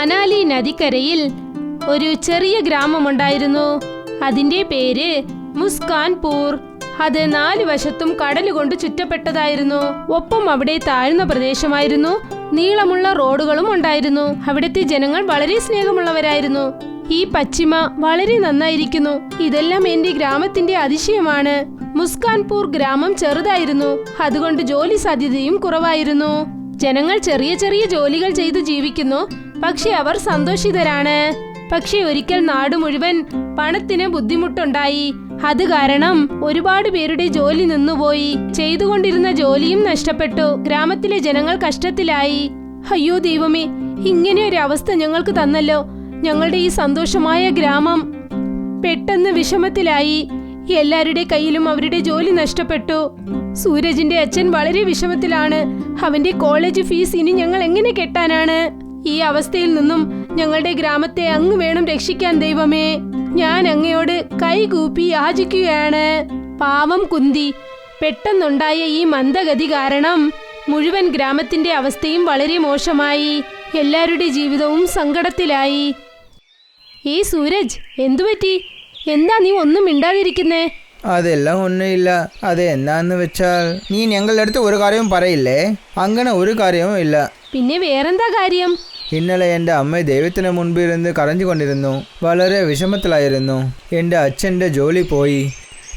മനാലി നദിക്കരയിൽ ഒരു ചെറിയ ഗ്രാമമുണ്ടായിരുന്നു. അതിന്റെ പേര് മുസ്കാൻപൂർ. അത് നാല് വശത്തും കടലുകൊണ്ട് ചുറ്റപ്പെട്ടതായിരുന്നു. ഒപ്പം അവിടെ താഴ്ന്ന പ്രദേശമായിരുന്നു. നീളമുള്ള റോഡുകളും ഉണ്ടായിരുന്നു. അവിടുത്തെ ജനങ്ങൾ വളരെ സ്നേഹമുള്ളവരായിരുന്നു. ഈ പശ്ചിമ വളരെ നന്നായിരിക്കുന്നു. ഇതെല്ലാം എന്റെ ഗ്രാമത്തിന്റെ അതിശയമാണ്. മുസ്കാൻപൂർ ഗ്രാമം ചെറുതായിരുന്നു. അതുകൊണ്ട് ജോലി സാധ്യതയും കുറവായിരുന്നു. ജനങ്ങൾ ചെറിയ ചെറിയ ജോലികൾ ചെയ്തു ജീവിക്കുന്നു. പക്ഷെ അവർ സന്തോഷിതരാണ്. പക്ഷെ ഒരിക്കൽ നാട് മുഴുവൻ പണത്തിന് ബുദ്ധിമുട്ടുണ്ടായി. അത് കാരണം ഒരുപാട് പേരുടെ ജോലി നിന്നുപോയി. ചെയ്തുകൊണ്ടിരുന്ന ജോലിയും നഷ്ടപ്പെട്ടു. ഗ്രാമത്തിലെ ജനങ്ങൾ കഷ്ടത്തിലായി. അയ്യോ ദൈവമേ ഇങ്ങനെ ഒരു അവസ്ഥ ഞങ്ങൾക്ക് തന്നല്ലോ. ഞങ്ങളുടെ ഈ സന്തോഷമായ ഗ്രാമം പെട്ടെന്ന് വിഷമത്തിലായി. എല്ലാവരുടെ കയ്യിലും അവരുടെ ജോലി നഷ്ടപ്പെട്ടു. സൂരജിന്റെ അച്ഛൻ വളരെ വിഷമത്തിലാണ്. അവന്റെ കോളേജ് ഫീസ് ഇനി ഞങ്ങൾ എങ്ങനെ കെട്ടാനാണ്? ഈ അവസ്ഥയിൽ നിന്നും ഞങ്ങളുടെ ഗ്രാമത്തെ അങ്ങ് വേണം രക്ഷിക്കാൻ ദൈവമേ. ഞാൻ അങ്ങയോട് കൈകൂപ്പി യാചിക്കുകയാണ്. പാവം കുന്തി പെട്ടെന്നുണ്ടായ ഈ മന്ദഗതി കാരണം മുഴുവൻ ഗ്രാമത്തിന്റെ അവസ്ഥയും വളരെ മോശമായി. എല്ലാവരുടെ ജീവിതവും സങ്കടത്തിലായി. ഏ സൂരജ് എന്തുപറ്റി? എന്താ നീ ഒന്നും മിണ്ടാതിരിക്കുന്നേ? അതെല്ലാം ഒന്നുമില്ല. അത് എന്നാന്ന് വെച്ചാൽ നീ ഞങ്ങളുടെ അടുത്ത് ഒരു കാര്യവും പറയില്ലേ? അങ്ങനെ ഒരു കാര്യവും ഇല്ല. പിന്നെ വേറെന്താ കാര്യം? ഇന്നലെ എന്റെ അമ്മ ദൈവത്തിന് മുൻപിരുന്ന് കരഞ്ഞുകൊണ്ടിരുന്നു വളരെ വിഷമത്തിലായിരുന്നു. എന്റെ അച്ഛന്റെ ജോലി പോയി.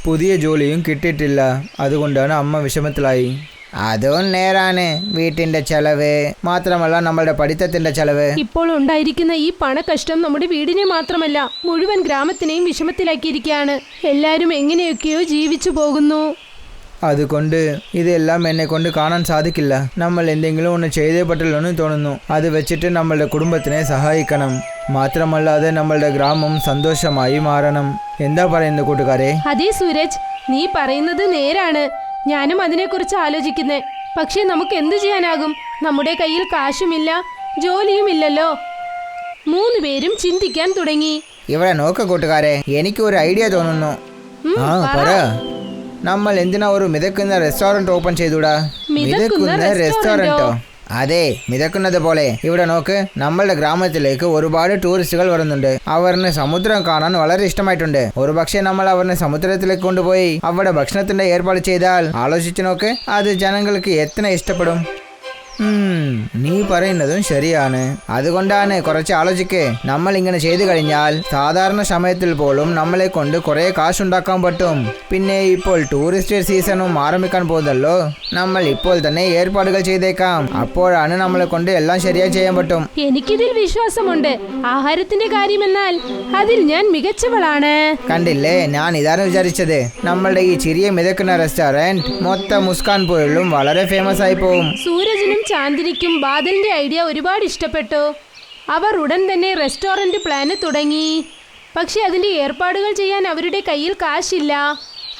പുതിയ ജോലിയും കിട്ടിയിട്ടില്ല. അതുകൊണ്ടാണ് അമ്മ വിഷമത്തിലായി. അതും നേരാണ്. വീട്ടിന്റെ ചെലവ്. മാത്രമല്ല നമ്മളുടെ പഠിത്തത്തിന്റെ ചെലവ്. ഇപ്പോൾ ഉണ്ടായിരിക്കുന്ന ഈ പണക്കഷ്ടം നമ്മുടെ വീടിനെ മാത്രമല്ല മുഴുവൻ ഗ്രാമത്തിനെയും വിഷമത്തിലാക്കിയിരിക്കുകയാണ്. എല്ലാവരും എങ്ങനെയൊക്കെയോ ജീവിച്ചു പോകുന്നു. അതുകൊണ്ട് ഇതെല്ലാം എന്നെ കൊണ്ട് കാണാൻ സാധിക്കില്ല. നമ്മൾ എന്തെങ്കിലും ഒന്ന് ചെയ്തേ പറ്റില്ലെന്ന് തോന്നുന്നു. അത് വെച്ചിട്ട് നമ്മളുടെ കുടുംബത്തിനെ സഹായിക്കണം. മാത്രമല്ലാതെ നമ്മളുടെ ഗ്രാമം സന്തോഷമായി മാറണം. എന്താ പറയുന്നത് കൂട്ടുകാരെ? അതേ സൂരജ്. നീ പറയുന്നത് നേരാണ്. ഞാനും അതിനെക്കുറിച്ച് ആലോചിക്കുന്നേ. പക്ഷേ നമുക്ക് എന്തു ചെയ്യാനാകും? നമ്മുടെ കയ്യിൽ കാശുമില്ല ജോലിയുമില്ലല്ലോ. മൂന്ന് പേരും ചിന്തിക്കാൻ തുടങ്ങി. ഇവിടെ നോക്ക് കൂട്ടുകാരെ എനിക്ക് ഒരു ഐഡിയ തോന്നുന്നു. ഉം, ആ പറ. നമ്മൾ എന്തിനാ ഒരു മിതക്കുന്ന റെസ്റ്റോറന്റ് ഓപ്പൺ ചെയ്തൂടാ? മിതക്കുന്ന റെസ്റ്റോറന്റോ അതെ മിതക്കുന്നത് പോലെ. ഇവിടെ നോക്ക് നമ്മളുടെ ഗ്രാമത്തിലേക്ക് ഒരുപാട് ടൂറിസ്റ്റുകൾ വരുന്നുണ്ട്. അവരിന് സമുദ്രം കാണാൻ വളരെ ഇഷ്ടമായിട്ടുണ്ട്. ഒരുപക്ഷെ നമ്മൾ അവരിനെ സമുദ്രത്തിലേക്ക് കൊണ്ടുപോയി അവിടെ ഭക്ഷണത്തിന്റെ ഏർപ്പാട് ചെയ്താൽ ആലോചിച്ചു നോക്ക് അത് ജനങ്ങൾക്ക് എത്ര ഇഷ്ടപ്പെടും. നീ പറയുന്നതും ശരിയാണ്. അതുകൊണ്ടാണ് കുറച്ച് ആലോചിക്ക്. നമ്മൾ ഇങ്ങനെ ചെയ്തു കഴിഞ്ഞാൽ സാധാരണ സമയത്തിൽ പോലും നമ്മളെ കൊണ്ട് കുറെ കാശുണ്ടാക്കാൻ പറ്റും. പിന്നെ ഇപ്പോൾ ടൂറിസ്റ്റ് സീസണും ആരംഭിക്കാൻ പോകുന്നല്ലോ നമ്മൾ ഇപ്പോൾ തന്നെ ഏർപ്പാടുകൾ ചെയ്തേക്കാം. അപ്പോഴാണ് നമ്മളെ കൊണ്ട് എല്ലാം ശരിയായി ചെയ്യാൻ പറ്റും. എനിക്കിതിൽ വിശ്വാസമുണ്ട്. ആഹാരത്തിന്റെ കാര്യമെന്നാൽ അതിൽ ഞാൻ മികച്ചവളാണ്. കണ്ടില്ലേ? ഞാൻ ഇതാണ് വിചാരിച്ചത്. നമ്മളുടെ ഈ ചെറിയ മിതക്കുന്ന റെസ്റ്റോറന്റ് മൊത്തം മുസ്കാൻ പോലും വളരെ ഫേമസ് ആയി പോവും. സൂരജിനും ചാന്ദിനിക്കും ബാദലിന്റെ ഐഡിയ ഒരുപാട് ഇഷ്ടപ്പെട്ടു. അവർ ഉടൻ തന്നെ റെസ്റ്റോറന്റ് പ്ലാന് തുടങ്ങി. പക്ഷെ അതിന്റെ ഏർപ്പാടുകൾ ചെയ്യാൻ അവരുടെ കയ്യിൽ കാശില്ല.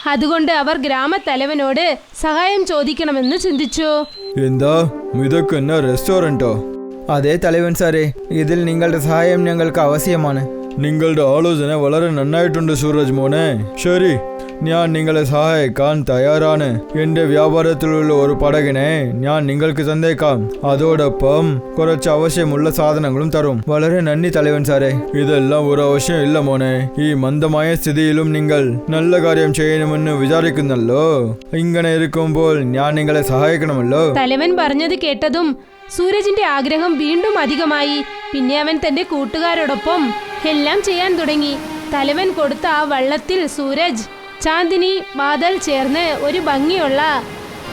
അതുകൊണ്ട് അവർ ഗ്രാമത്തലവനോട് സഹായം ചോദിക്കണമെന്ന് ചിന്തിച്ചു. എന്താ? ഇതൊക്കെ റെസ്റ്റോറന്റോ അതെ തലവൻ സാറേ. ഇതിൽ നിങ്ങളുടെ സഹായം ഞങ്ങൾക്ക് ആവശ്യമാണ്. നിങ്ങളുടെ ആലോചന വളരെ നന്നായിട്ടുണ്ട് സൂരജ് മോനെ ശരി ഞാൻ നിങ്ങളെ സഹായിക്കാൻ തയ്യാറാണ് എന്റെ വ്യാപാരത്തിലുള്ള ഒരു പടകിനെ ഞാൻ നിങ്ങൾക്ക് തന്നേക്കാം അതോടൊപ്പം കുറച്ച് ആവശ്യമുള്ള സാധനങ്ങളും തരും വളരെ നന്ദി തലവൻ സാറേ ഇതെല്ലാം ഒരു ആവശ്യം ഇല്ല മോനെ ഈ മന്ദമായ സ്ഥിതിയിലും നിങ്ങൾ നല്ല കാര്യം ചെയ്യണമെന്ന് വിചാരിക്കുന്നല്ലോ ഇങ്ങനെ ഇരിക്കുമ്പോൾ ഞാൻ നിങ്ങളെ സഹായിക്കണമല്ലോ തലവൻ പറഞ്ഞത് കേട്ടതും സൂരജിന്റെ ആഗ്രഹം വീണ്ടും അധികമായി. പിന്നെ അവൻ തന്റെ കൂട്ടുകാരോടൊപ്പം എല്ലാം ചെയ്യാൻ തുടങ്ങി. തലവൻ കൊടുത്ത ആ വള്ളത്തിൽ സൂരജ് ചാന്ദിനി ബാദൽ ചേർന്ന് ഒരു ഭംഗിയുള്ള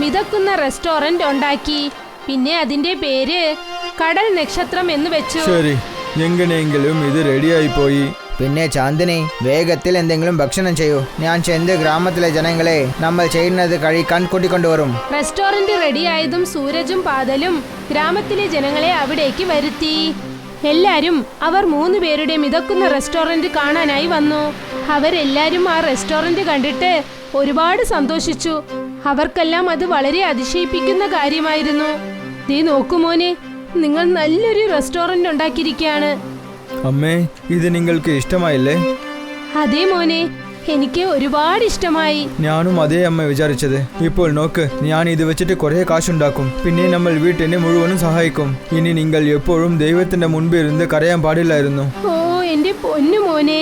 മിതക്കുന്ന റെസ്റ്റോറന്റ് ഉണ്ടാക്കി. പിന്നെ അതിന്റെ പേര് കടൽ നക്ഷത്രം എന്ന് വെച്ചു. ശരി എങ്ങനെയെങ്കിലും ഇത് റെഡിയായി പോയി. പിന്നെ ചാന്ദിനി വേഗത്തിൽ എന്തെങ്കിലും ഭക്ഷണം ചെയ്യൂ. ഞാൻ ചെന്ത് ഗ്രാമത്തിലെ ജനങ്ങളെ നമ്മൾ ചെയ്യുന്നത് കഴിക്കാൻ കൂട്ടിക്കൊണ്ടുവരും റെസ്റ്റോറന്റ് റെഡിയായതും സൂരജും പാതലും ഗ്രാമത്തിലെ ജനങ്ങളെ അവിടേക്ക് വരുത്തി. എല്ലാരും അവർ മൂന്ന് പേരുടെ മിതക്കുന്ന റെസ്റ്റോറന്റ് കാണാനായി വന്നു. അവരെല്ലാരും ആ റെസ്റ്റോറന്റ് കണ്ടിട്ട് ഒരുപാട് സന്തോഷിച്ചു. അവർക്കെല്ലാം അത് വളരെ അതിശയിപ്പിക്കുന്ന കാര്യമായിരുന്നു. നീ നോക്കുമോനെ നിങ്ങൾ നല്ലൊരു റെസ്റ്റോറന്റ് ഉണ്ടാക്കിയിരിക്കുകയാണ്. അമ്മേ ഇത് നിങ്ങൾക്ക് ഇഷ്ടമായില്ലേ? അതെ മോനെ എനിക്ക് ഒരുപാട് ഇഷ്ടമായി. ഞാനും അതേ അമ്മ വിചാരിച്ചത്. ഇപ്പോൾ നോക്ക് ഞാൻ ഇത് വെച്ചിട്ട് കുറേ കാശുണ്ടാക്കും. പിന്നെ നമ്മൾ വീട്ടിനെ മുഴുവനും സഹായിക്കും. ഇനി നിങ്ങൾ എപ്പോഴും ദൈവത്തിന്റെ മുൻപിൽ ഇരുന്ന് കരയാൻ പാടില്ലായിരുന്നു. ഓ എന്റെ പൊന്നു മോനെ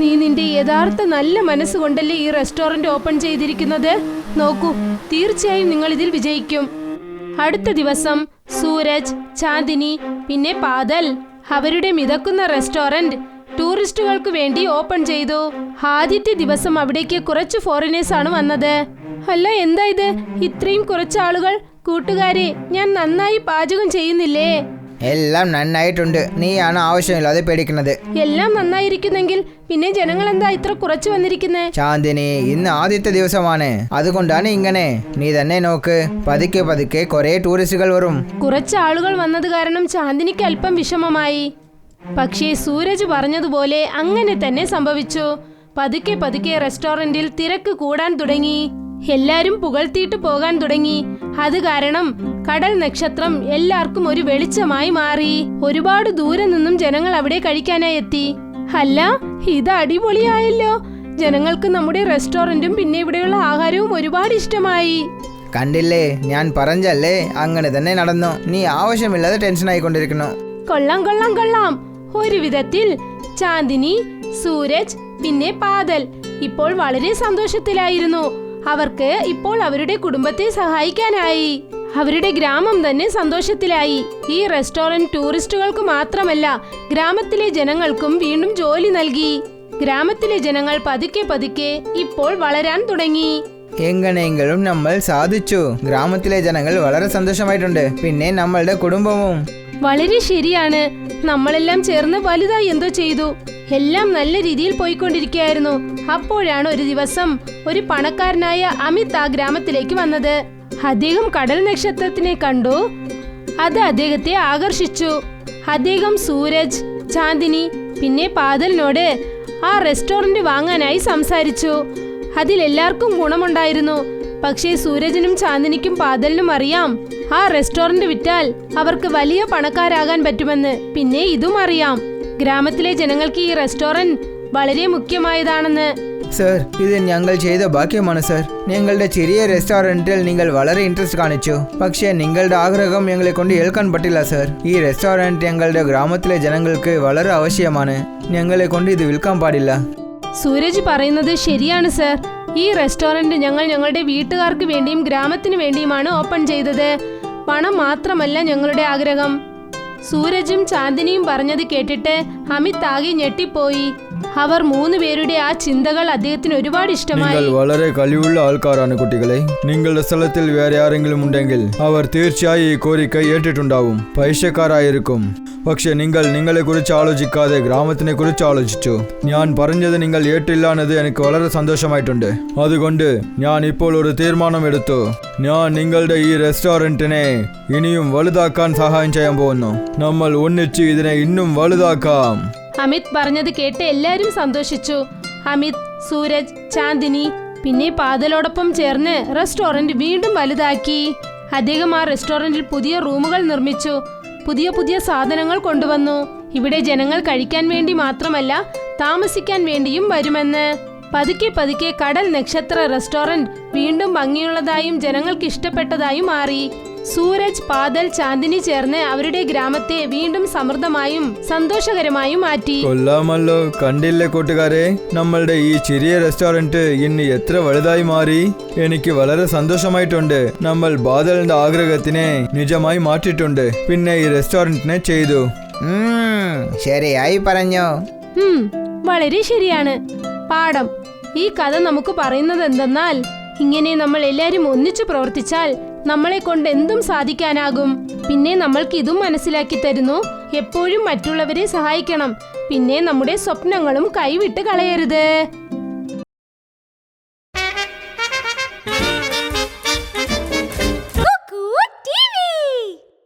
നീ നിന്റെ യഥാർത്ഥ നല്ല മനസ്സുകൊണ്ടല്ലേ ഈ റെസ്റ്റോറന്റ് ഓപ്പൺ ചെയ്തിരിക്കുന്നത്? നോക്കൂ തീർച്ചയായും നിങ്ങൾ ഇതിൽ വിജയിക്കും. അടുത്ത ദിവസം സൂരജ് ചാന്ദിനി പിന്നെ പാതൽ. അവരുടെ മിതക്കുന്ന റെസ്റ്റോറന്റ് ടൂറിസ്റ്റുകൾക്ക് വേണ്ടി ഓപ്പൺ ചെയ്തു. ആദ്യത്തെ ദിവസം അവിടേക്ക് കുറച്ച് ഫോറിനേഴ്സ് ആണ് വന്നത്. അല്ല എന്താ ഇത്? ഇത്രയും കുറച്ച് ആളുകൾ? കൂട്ടുകാരെ ഞാൻ നന്നായി പാചകം ചെയ്യുന്നില്ലേ? എല്ലാം നന്നായിട്ടുണ്ട്. നീയാണ് ആവശ്യമില്ലാതെ പേടിക്കുന്നത് എല്ലാം നന്നായിരിക്കുന്നെങ്കിൽ പിന്നെ ജനങ്ങൾ എന്താ ഇത്ര കുറച്ചു വന്നിരിക്കുന്നേ? ചാന്ദിനി ഇന്ന് ആദ്യത്തെ ദിവസമാണ്. അതുകൊണ്ടാണ് ഇങ്ങനെ. നീ തന്നെ നോക്ക്. പതുക്കെ പതുക്കെ കുറേ ടൂറിസ്റ്റുകൾ വരും. കുറച്ച് ആളുകൾ വന്നത് കാരണം ചാന്ദിനിക്ക് അല്പം വിഷമമായി. പക്ഷേ സൂരജ് പറഞ്ഞതുപോലെ അങ്ങനെ തന്നെ സംഭവിച്ചു. പതുക്കെ പതുക്കെ റെസ്റ്റോറന്റിൽ തിരക്ക് കൂടാൻ തുടങ്ങി. എല്ലാരും പുകഴ്ത്തിയിട്ട് പോകാൻ തുടങ്ങി. അത് കാരണം കടൽ നക്ഷത്രം എല്ലാവർക്കും ഒരു വെളിച്ചമായി മാറി. ഒരുപാട് ദൂരെ നിന്നും ജനങ്ങൾ അവിടെ കഴിക്കാനായി എത്തി. അല്ല ഇത് അടിപൊളിയായല്ലോ. ജനങ്ങൾക്ക് നമ്മുടെ റെസ്റ്റോറന്റും പിന്നെ ഇവിടെയുള്ള ആഹാരവും ഒരുപാട് ഇഷ്ടമായി. കണ്ടില്ലേ ഞാൻ പറഞ്ഞല്ലേ അങ്ങനെ തന്നെ നടന്നു. നീ ആവശ്യമില്ലാതെ ടെൻഷൻ ആയിക്കൊണ്ടിരിക്കുന്നു. കൊള്ളാം കൊള്ളാം കൊള്ളാം. ഒരു വിധത്തിൽ ചാന്ദിനി സൂരജ് പിന്നെ പാതൽ ഇപ്പോൾ വളരെ സന്തോഷത്തിലായിരുന്നു. അവർക്ക് ഇപ്പോൾ അവരുടെ കുടുംബത്തെ സഹായിക്കാനായി. അവരുടെ ഗ്രാമം തന്നെ സന്തോഷത്തിലായി. ഈ റെസ്റ്റോറന്റ് ടൂറിസ്റ്റുകൾക്ക് മാത്രമല്ല ഗ്രാമത്തിലെ ജനങ്ങൾക്കും വീണ്ടും ജോലി നൽകി. ഗ്രാമത്തിലെ ജനങ്ങൾ പതുക്കെ പതുക്കെ ഇപ്പോൾ വളരാൻ തുടങ്ങി. എങ്ങനെയെങ്കിലും നമ്മൾ സാധിച്ചു. ഗ്രാമത്തിലെ ജനങ്ങൾ വളരെ സന്തോഷമായിട്ടുണ്ട്. പിന്നെ നമ്മളുടെ കുടുംബവും. വളരെ ശരിയാണ്. നമ്മളെല്ലാം ചേർന്ന് വലുതായി എന്തോ ചെയ്തു. എല്ലാം നല്ല രീതിയിൽ പോയിക്കൊണ്ടിരിക്കുകയായിരുന്നു. അപ്പോഴാണ് ഒരു ദിവസം ഒരു പണക്കാരനായ അമിത് ആ ഗ്രാമത്തിലേക്ക് വന്നത്. അദ്ദേഹം കടൽ നക്ഷത്രത്തിനെ കണ്ടു. അത് അദ്ദേഹത്തെ ആകർഷിച്ചു. അദ്ദേഹം സൂരജ് ചാന്ദിനി പിന്നെ പാതലിനോട് ആ റെസ്റ്റോറന്റ് വാങ്ങാനായി സംസാരിച്ചു. അതിലെല്ലാവർക്കും ഗുണമുണ്ടായിരുന്നു. പക്ഷേ സൂരജിനും ചാന്ദിനിക്കും പാതലിനും അറിയാം. ആ റെസ്റ്റോറന്റ് വിറ്റാൽ അവർക്ക് വലിയ പണക്കാരാകാൻ പറ്റുമെന്ന്. പിന്നെ ഇതും അറിയാം. ഗ്രാമത്തിലെ ജനങ്ങൾക്ക് ഈ റെസ്റ്റോറന്റ് വളരെ മുഖ്യമായതാണെന്ന്. സർ ഇത് ഞങ്ങൾ ചെയ്ത ഭാഗ്യമാണ് സർ. ഞങ്ങളുടെ ചെറിയ റെസ്റ്റോറന്റിൽ നിങ്ങൾ വളരെ ഇൻട്രസ്റ്റ് കാണിച്ചു. പക്ഷേ നിങ്ങളുടെ ആഗ്രഹം ഞങ്ങളെ കൊണ്ട് ഏൽക്കാൻ പറ്റില്ല സർ. ഈ റെസ്റ്റോറന്റ് ഞങ്ങളുടെ ഗ്രാമത്തിലെ ജനങ്ങൾക്ക് വളരെ ആവശ്യമാണ്. ഞങ്ങളെ കൊണ്ട് ഇത് വിൽക്കാൻ പാടില്ല. സൂരജ് പറയുന്നത് ശരിയാണ് സർ. ഈ റെസ്റ്റോറന്റ് ഞങ്ങൾ ഞങ്ങളുടെ വീട്ടുകാർക്ക് വേണ്ടിയും ഗ്രാമത്തിന് വേണ്ടിയുമാണ് ഓപ്പൺ ചെയ്തത്. പണം മാത്രമല്ല ഞങ്ങളുടെ ആഗ്രഹം. സൂരജും ചാന്ദിനിയും പറഞ്ഞത് കേട്ടിട്ട് അമിത് ആകെ ഞെട്ടിപ്പോയി. അവർ മൂന്ന് പേരുടെ ആ ചിന്തകൾ അദ്ദേഹത്തിന് ഒരുപാട് ഇഷ്ടമായി. വളരെ കഴിവുള്ള ആൾക്കാരാണ് കുട്ടികളെ. നിങ്ങളുടെ സ്ഥലത്തിൽ വേറെ ആരെങ്കിലും ഉണ്ടെങ്കിൽ അവർ തീർച്ചയായും ഈ കോരിക്ക ഏറ്റിട്ടുണ്ടാവും. പൈസക്കാരായിരിക്കും. പക്ഷെ നിങ്ങൾ നിങ്ങളെ കുറിച്ച് ആലോചിക്കാതെ ഗ്രാമത്തിനെ കുറിച്ച് ആലോചിച്ചു. ഞാൻ പറഞ്ഞത് നിങ്ങൾ ഏറ്റില്ല എന്നത് എനിക്ക് വളരെ സന്തോഷമായിട്ടുണ്ട്. അതുകൊണ്ട് ഞാൻ ഇപ്പോൾ ഒരു തീരുമാനം എടുത്തു ഞാൻ നിങ്ങളുടെ ഈ റെസ്റ്റോറന്റിനെ ഇനിയും വലുതാക്കാൻ സഹായം ചെയ്യാൻ പോകുന്നു. നമ്മൾ ഒന്നിച്ച് ഇതിനെ ഇന്നും വലുതാക്കാം. അമിത് പറഞ്ഞത് കേട്ട് എല്ലാരും സന്തോഷിച്ചു. അമിത് സൂരജ് ചാന്ദിനി പിന്നെ പാതലോടൊപ്പം ചേർന്ന് റെസ്റ്റോറന്റ് വീണ്ടും വലുതാക്കി. അദ്ദേഹം ആ റെസ്റ്റോറന്റിൽ പുതിയ റൂമുകൾ നിർമ്മിച്ചു. പുതിയ പുതിയ സാധനങ്ങൾ കൊണ്ടുവന്നു. ഇവിടെ ജനങ്ങൾ കഴിക്കാൻ വേണ്ടി മാത്രമല്ല താമസിക്കാൻ വേണ്ടിയും വരുമെന്ന്. പതുക്കെ പതുക്കെ കടൽ നക്ഷത്ര റെസ്റ്റോറന്റ് വീണ്ടും ഭംഗിയുള്ളതായും ജനങ്ങൾക്ക് ഇഷ്ടപ്പെട്ടതായും മാറി. സൂരജ് പാതൽ ചാന്ദിനി ചേർന്ന് അവരുടെ ഗ്രാമത്തെ വീണ്ടും സമൃദ്ധമായും സന്തോഷകരമായും മാറ്റി. കൊല്ലാമല്ലോ കണ്ടില്ലേ കൂട്ടുകാരെ? നമ്മളുടെ ഈ ചെറിയ റെസ്റ്റോറന്റ് ഇന്ന് എത്ര വലുതായി മാറി? എനിക്ക് വളരെ സന്തോഷമായിട്ടുണ്ട്. നമ്മൾ ബാദലിന്റെ ആഗ്രഹത്തിനെ നിജമായി മാറ്റിയിട്ടുണ്ട്. പിന്നെ ഈ റെസ്റ്റോറന്റിനെ ചെയ്തു. ശരിയായി പറഞ്ഞു. വളരെ ശരിയാണ്. പാഠം. ഈ കഥ നമുക്ക് പറയുന്നത് എന്തെന്നാൽ ഇങ്ങനെ നമ്മൾ എല്ലാരും ഒന്നിച്ചു പ്രവർത്തിച്ചാൽ നമ്മളെ കൊണ്ട് എന്തും സാധിക്കാനാകും. പിന്നെ നമ്മൾക്ക് ഇതും മനസ്സിലാക്കി തരുന്നു. എപ്പോഴും മറ്റുള്ളവരെ സഹായിക്കണം. പിന്നെ നമ്മുടെ സ്വപ്നങ്ങളും കൈവിട്ട് കളയരുത്.